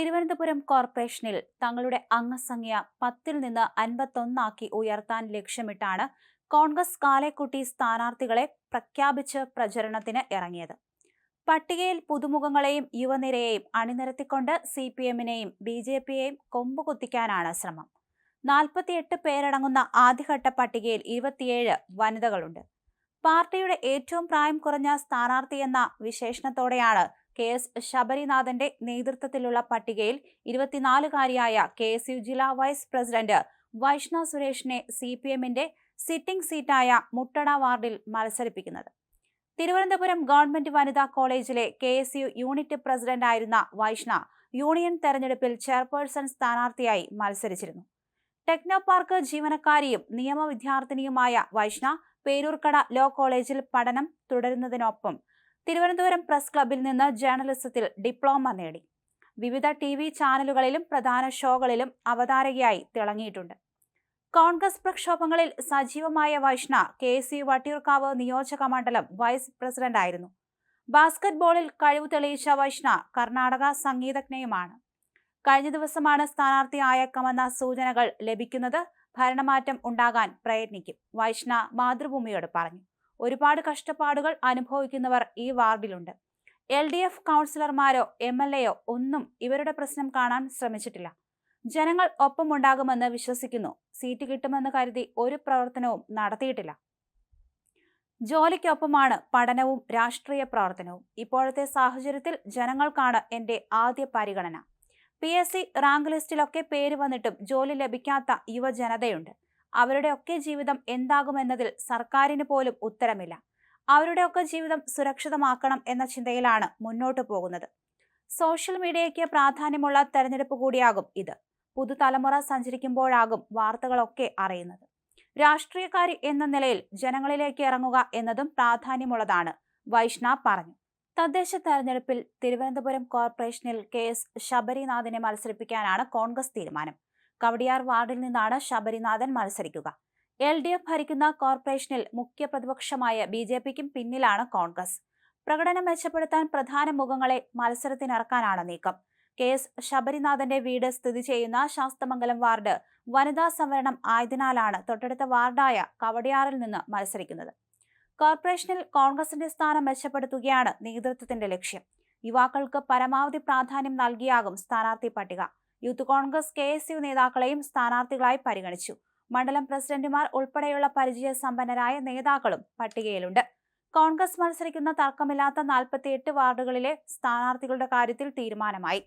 തിരുവനന്തപുരം കോർപ്പറേഷനിൽ തങ്ങളുടെ അംഗസംഖ്യ പത്തിൽ നിന്ന് അൻപത്തൊന്നാക്കി ഉയർത്താൻ ലക്ഷ്യമിട്ടാണ് കോൺഗ്രസ് കാലേക്കുട്ടി സ്ഥാനാർത്ഥികളെ പ്രഖ്യാപിച്ച് പ്രചരണത്തിന് ഇറങ്ങിയത്. പട്ടികയിൽ പുതുമുഖങ്ങളെയും യുവനിരയെയും അണിനിരത്തിക്കൊണ്ട് സി പി എമ്മിനെയും ബി ജെ പിയെയും കൊമ്പുകുത്തിക്കാനാണ് ശ്രമം. നാൽപ്പത്തിയെട്ട് പേരടങ്ങുന്ന ആദ്യഘട്ട പട്ടികയിൽ ഇരുപത്തിയേഴ് വനിതകളുണ്ട്. പാർട്ടിയുടെ ഏറ്റവും പ്രായം കുറഞ്ഞ സ്ഥാനാർത്ഥിയെന്ന വിശേഷണത്തോടെയാണ് കെ എസ് ശബരിനാഥന്റെ നേതൃത്വത്തിലുള്ള പട്ടികയിൽ ഇരുപത്തിനാലുകാരിയായ കെ എസ് യു ജില്ലാ വൈസ് പ്രസിഡന്റ് വൈഷ്ണ സുരേഷിനെ സി പി എമ്മിന്റെ സിറ്റിംഗ് സീറ്റായ മുട്ടട വാർഡിൽ മത്സരിപ്പിക്കുന്നത്. തിരുവനന്തപുരം ഗവൺമെന്റ് വനിതാ കോളേജിലെ കെ എസ് യു യൂണിറ്റ് പ്രസിഡന്റായിരുന്ന വൈഷ്ണ യൂണിയൻ തെരഞ്ഞെടുപ്പിൽ ചെയർപേഴ്സൺ സ്ഥാനാർത്ഥിയായി മത്സരിച്ചിരുന്നു. ടെക്നോ പാർക്ക് ജീവനക്കാരിയും നിയമ വിദ്യാർത്ഥിനിയുമായ വൈഷ്ണ പേരൂർക്കട ലോ കോളേജിൽ പഠനം തുടരുന്നതിനൊപ്പം തിരുവനന്തപുരം പ്രസ് ക്ലബിൽ നിന്ന് ജേർണലിസത്തിൽ ഡിപ്ലോമ നേടി. വിവിധ ടി വി ചാനലുകളിലും പ്രധാന ഷോകളിലും അവതാരകയായി തിളങ്ങിയിട്ടുണ്ട്. കോൺഗ്രസ് പ്രക്ഷോഭങ്ങളിൽ സജീവമായ വൈഷ്ണ കെ സി വട്ടിയൂർക്കാവ് നിയോജക മണ്ഡലം വൈസ് പ്രസിഡന്റായിരുന്നു ബാസ്കറ്റ് ബോളിൽ കഴിവ് തെളിയിച്ച വൈഷ്ണ കർണാടക സംഗീതജ്ഞയുമാണ്. കഴിഞ്ഞ ദിവസമാണ് സ്ഥാനാർത്ഥി ആയേക്കാമെന്ന സൂചനകൾ ലഭിക്കുന്നത് ഭരണമാറ്റം ഉണ്ടാകാൻ പ്രയത്നിക്കും വൈഷ്ണ മാതൃഭൂമിയോട് പറഞ്ഞു. ഒരുപാട് കഷ്ടപ്പാടുകൾ അനുഭവിക്കുന്നവർ ഈ വാർഡിലുണ്ട്. എൽ ഡി എഫ് കൗൺസിലർമാരോ എം എൽ എയോ ഒന്നും ഇവരുടെ പ്രശ്നം കാണാൻ ശ്രമിച്ചിട്ടില്ല. ജനങ്ങൾ ഒപ്പമുണ്ടാകുമെന്ന് വിശ്വസിക്കുന്നു. സീറ്റ് കിട്ടുമെന്ന് കരുതി ഒരു പ്രവർത്തനവും നടത്തിയിട്ടില്ല. ജോലിക്കൊപ്പമാണ് പഠനവും രാഷ്ട്രീയ പ്രവർത്തനവും. ഇപ്പോഴത്തെ സാഹചര്യത്തിൽ ജനങ്ങൾക്കാണ് എന്റെ ആദ്യ പരിഗണന. പി എസ് സി റാങ്ക് ലിസ്റ്റിലൊക്കെ പേര് വന്നിട്ടും ജോലി ലഭിക്കാത്ത യുവജനതയുണ്ട്. അവരുടെയൊക്കെ ജീവിതം എന്താകുമെന്നതിൽ സർക്കാരിന് പോലും ഉത്തരമില്ല. അവരുടെയൊക്കെ ജീവിതം സുരക്ഷിതമാക്കണം എന്ന ചിന്തയിലാണ് മുന്നോട്ടു പോകുന്നത്. സോഷ്യൽ മീഡിയയ്ക്ക് പ്രാധാന്യമുള്ള തെരഞ്ഞെടുപ്പ് കൂടിയാകും ഇത്. പുതുതലമുറ സഞ്ചരിക്കുമ്പോഴാകും വാർത്തകളൊക്കെ അറിയുന്നത്. രാഷ്ട്രീയക്കാരി എന്ന നിലയിൽ ജനങ്ങളിലേക്ക് ഇറങ്ങുക എന്നതും പ്രാധാന്യമുള്ളതാണ് വൈഷ്ണ പറഞ്ഞു. തദ്ദേശ തെരഞ്ഞെടുപ്പിൽ തിരുവനന്തപുരം കോർപ്പറേഷനിൽ കെ എസ് ശബരിനാഥിനെ മത്സരിപ്പിക്കാനാണ് കോൺഗ്രസ് തീരുമാനം. കവടിയാർ വാർഡിൽ നിന്നാണ് ശബരിനാഥൻ മത്സരിക്കുക. എൽ ഡി എഫ് ഭരിക്കുന്ന കോർപ്പറേഷനിൽ മുഖ്യ പ്രതിപക്ഷമായ ബി ജെ പിക്കും പിന്നിലാണ് കോൺഗ്രസ്. പ്രകടനം മെച്ചപ്പെടുത്താൻ പ്രധാന മുഖങ്ങളെ മത്സരത്തിനിറക്കാനാണ് നീക്കം. കെ എസ് ശബരിനാഥന്റെ വീട് സ്ഥിതി ചെയ്യുന്ന ശാസ്തമംഗലം വാർഡ് വനിതാ സംവരണം ആയതിനാലാണ് തൊട്ടടുത്ത വാർഡായ കവടിയാറിൽ നിന്ന് മത്സരിക്കുന്നത്. കോർപ്പറേഷനിൽ കോൺഗ്രസിന്റെ സ്ഥാനം മെച്ചപ്പെടുത്തുകയാണ് നേതൃത്വത്തിന്റെ ലക്ഷ്യം. യുവാക്കൾക്ക് പരമാവധി പ്രാധാന്യം നൽകിയാകും സ്ഥാനാർത്ഥി പട്ടിക. Youth Congress K S U നേതാക്കളെയും സ്ഥാനാർത്ഥികളായി പരിഗണിച്ചു. മണ്ഡലം പ്രസിഡന്റുമാർ ഉൾപ്പെടെയുള്ള പരിചയ സമ്പന്നരായ നേതാക്കളും പട്ടികയിലുണ്ട്. കോൺഗ്രസ് മത്സരിക്കുന്ന തർക്കമില്ലാത്ത നാൽപ്പത്തിയെട്ട് വാർഡുകളിലെ സ്ഥാനാർത്ഥികളുടെ കാര്യത്തിൽ തീരുമാനമായി.